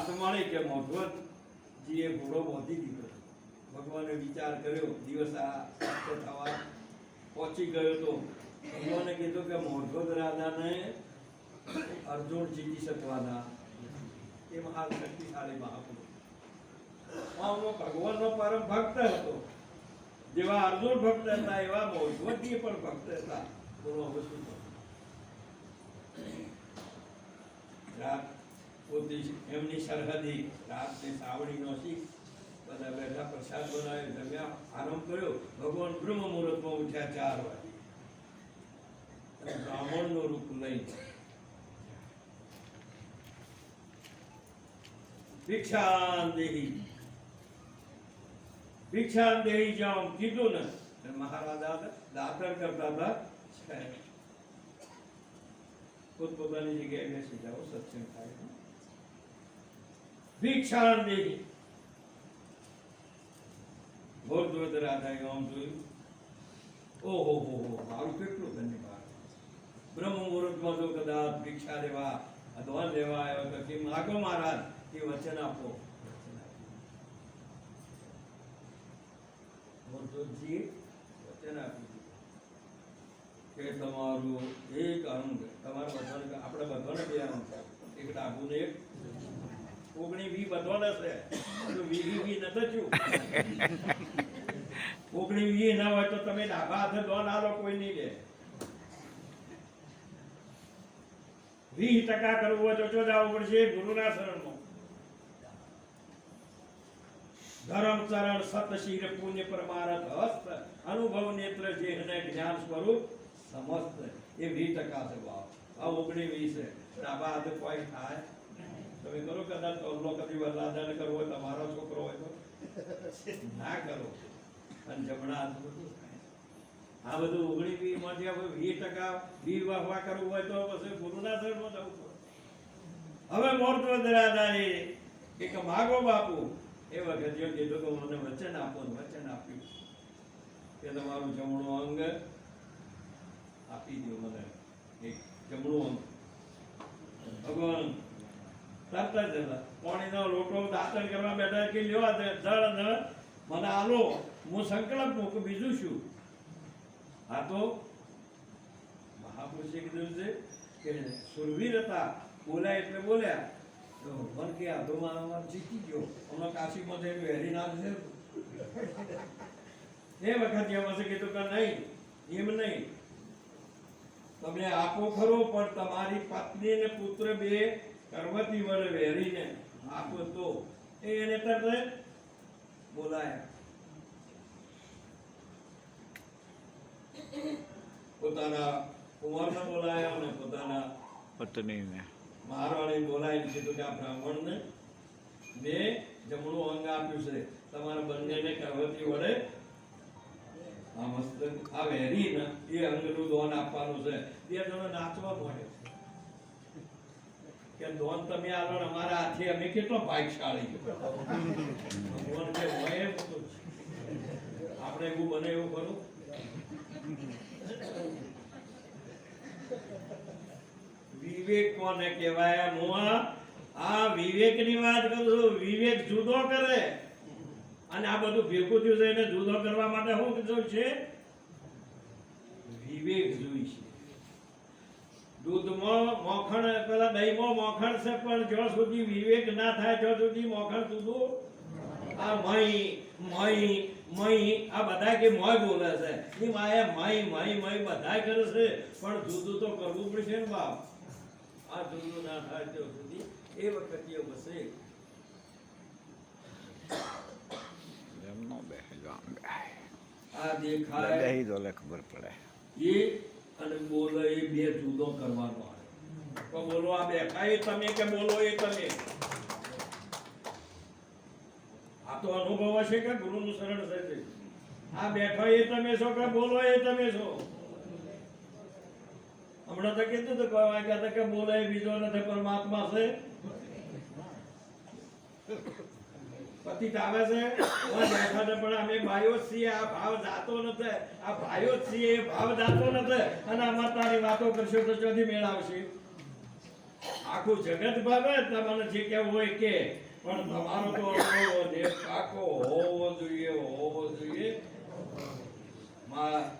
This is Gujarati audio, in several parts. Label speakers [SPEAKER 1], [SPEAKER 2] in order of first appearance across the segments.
[SPEAKER 1] વાત મળી કે મોઢવતજીએ ઘોડો બાંધી દીધો. ભગવાને વિચાર કર્યો, દિવસ આ સાચો થવા પહોંચી ગયો તો. ભગવાને કીધું કે મોઢવત રાજાને અર્જુન જીતી શકવાના. એ મહાન શક્તિશાળી મહાપુરુષ. ભગવાનનો પરમ ભક્ત હતો. જેવા અર્જુન ભક્ત હતા, એવા મોઢવતજી પણ ભક્ત હતા. બોલો, હવે શું કરું? રાત પોતી એમની સરહદી રાતને સાવડીનો શીખ બધા બેઠા પ્રસાદ બનાવ્યો જમ્યા, આરામ કર્યો. ભગવાન બ્રહ્મ મુહૂર્તમાં ઉઠ્યા ચાર વાગે. બ્રાહ્મણનો રૂપ લઈ ભિક્ષાન દેહી ભિક્ષાન કીધું ને મહારાજા દાતર કરતા હતા. પોતપોતાની જગ્યાએ બેસી જાઓ, સત્સંગ થાય. ભિક્ષાન દેહી ભોરદ્વત રાધાએ આમ જોયું. ઓહો, હો હો મારું કેટલું ધન્યવાદ. બ્રહ્મ મુહૂર્તમાં જો કદાચ ભિક્ષા લેવા, અધવાન લેવા આવ્યો તો કે, માગો મહારાજ, એ વચન આપો. વચન આપ્યું. કે તમારું એક અંગ, તમારા બધાને, આપણે બધાને બે અંગ એક ડાબુને એક ઓગણી વી વી વી વી વી ચરણ સતશીર પુણ્ય પરમારથ હસ્ત, અનુભવ નેત્ર જેહને જ્ઞાન સ્વરૂપ સમસ્ત. એ વીસ ટકા છે આ ઓગણી વીસ ડાબા હાથે કોઈ થાય તમે કરો કદાચ તોલો કદી વરદાદાને કરવો હોય, તમારો છોકરો હોય તો? ના કરો. અને જમણા આ બધું ઓગણી વી માંથી આપણે વીસ ટકા વી વાહવા કરવું હોય તો પછી ગુરુના શરણમાં જવું હવે મોરતો દરાદાએ એક માગો બાપુ, એ વખત જો કીધું કે મને વચન આપો વચન આપ્યું. કે તમારું જમણું અંગ આપી દો મને. એક જમણું અંગ. ભગવાન તરત જ પાણીનો લોટો દાંતણ કરવા મને છે કે સુરવીર બોલ્યા એટલે બોલ્યા. તો ભગવાન કે જીતી ગયો. હમણાં કાશીમાં જઈને એ વખત કીધું કે નહીં, એમ નહીં. તમને આપો ખરો, પણ તમારી પત્ની ને પુત્ર બે કરવતી મને વેરીને આપો તો એને તરત બોલાયા. પોતાના કુંવરને બોલાયા અને પોતાના
[SPEAKER 2] પત્નીને.
[SPEAKER 1] મહારાણી બોલાવીને કીધું કે આ બ્રાહ્મણને મેં જમણું અંગ આપ્યું છે. તમારા બંનેને કરવતી વડે આ મસ્ત આ વેરી ને એ અંગનું દોન આપવાનું છે. બે તમે નાચવા મળે કે લોન તમે આલો અમારા હાથે અમે કેટલો ભાગશાળી લોન જે હોય આપણે એવું બને એવું કરું વિવેક કોને કહેવાય? હું આ- વિવેકની વાત કરું છું. વિવેક જુદો કરે. અને આ બધું ભેગું થયું છે એને જુદો કરવા માટે શું જોઈ છે? વિવેક જોઈશે દૂધમાં મોખણ પેલા દહીંમાં મોખણ છે પણ જ્યાં સુધી વિવેક ના થાય ત્યાં સુધી મોખણ સુધું આ મહી મહી મહી આ બધા કે મય બોલે છે. એ માએ મહી મહી મહી બધા કરે છે પણ જુદું તો કરવું પડશે ને બાપ. આ જુદું ના થાય ત્યાં સુધી એ વખતે એ બસે
[SPEAKER 2] એમનો બે ગામ
[SPEAKER 1] આ દેખાય.
[SPEAKER 2] બેહી તો ખબર પડે.
[SPEAKER 1] એ અને બોલો એ બે જુદો કરવાનો આવે. તો બોલો આ બેઠા એ તમે કે બોલો એ તમે? આ તો અનુભવ હશે કે ગુરુનું શરણ થશે આ બેઠો એ તમે છો કે બોલો એ તમે છો? હમણાં તો કીધું તો કોઈ વાગ્યા કે બોલે બીજો નથી, પરમાત્મા છે. પતિ આવે છે પણ અમે ભાઈઓ છીએ, આ ભાવ જાતો નથી, આ ભાઈઓ છીએ ભાવ જાતો નથી, અને અમાર તારી વાતો કરશો તો ચોથી મેળ આવશે. આખું જગત ભાવે તમને જે કેવું હોય કે, પણ તમારો તો અનુભવ ને પાકો હોવો જોઈએ હોવો જોઈએ.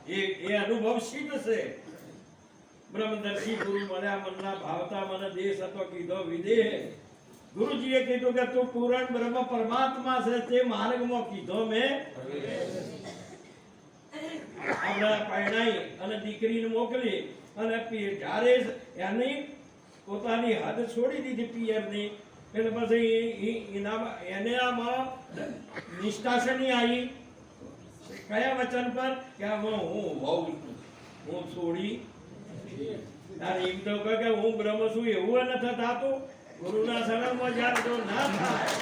[SPEAKER 1] એ એ અનુભવ સિદ્ધ છે. બ્રહ્મદર્શી ગુરુ મને આ મનના ભાવતા મને દેશ હતો, કીધો વિદેહ. ગુરુજીએ કીધું કે તું પૂરણ બ્રહ્મ પરમાત્મા છે તે માર્ગમાં કીધો મેં આપણે પરણાઈ અને દીકરીને મોકલી અને પી- જ્યારે એની પોતાની હદ છોડી દીધી પિયરની એટલે પછી ઈ- ઈ- એના એને આમાં નિષ્ઠા શેની આવી? કયા વચન પર? કે આમાં હું વહુ છું. હું છોડી તારે એમ તો કહે કે હું બ્રહ્મ છું, એવું એ નથી થતું ગુરુના શરણમાં જ્યારે જો ના થાય,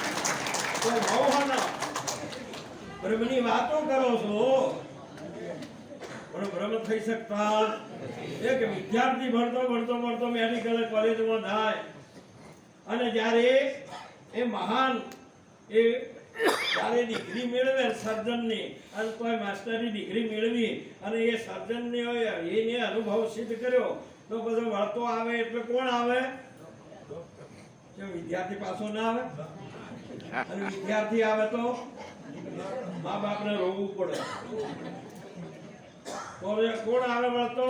[SPEAKER 1] તો વહુ હના બ્રહ્મની વાતો કરો છો. પણ બ્રહ્મ થઈ શકતા એક વિદ્યાર્થી ભણતો ભણતો ભણતો મેડિકલ કોલેજમાં થાય અને જ્યારે એ મહાન એ જ્યારે ડિગ્રી મેળવે સર્જનની અને કોઈ માસ્ટરની ડિગ્રી મેળવી, અને એ સર્જનને એને અનુભવ સિદ્ધ કર્યો, તો બધો વળતો આવે એટલે કોણ આવે? વિદ્યાર્થી પાછો ના આવે અને વિદ્યાર્થી આવે તો મા બાપને રોવું પડે. કોણ આવે વળતો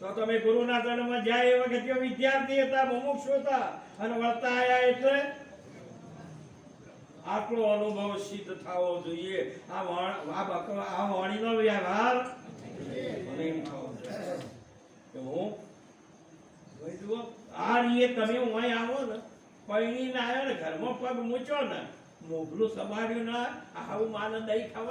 [SPEAKER 1] તો તમે ગુરુના ચરણમાં જાય એ વખતે વિદ્યાર્થી હતા મુમુક્ષુ હતા અને વળતા આયા એટલે આટલો અનુભવ સિદ્ધ થવો જોઈએ. આ આ વાણીનો વ્યવહાર મને એમ થવો જોઈએ કે હું ભાઈ જુઓ, આ એ તમે અહીં આવો ને, પૈણીને આવ્યો ને ઘરમાં પગ મૂચો ને મોગલું સવાર્યું ના, આવું માને દહીં ખવાય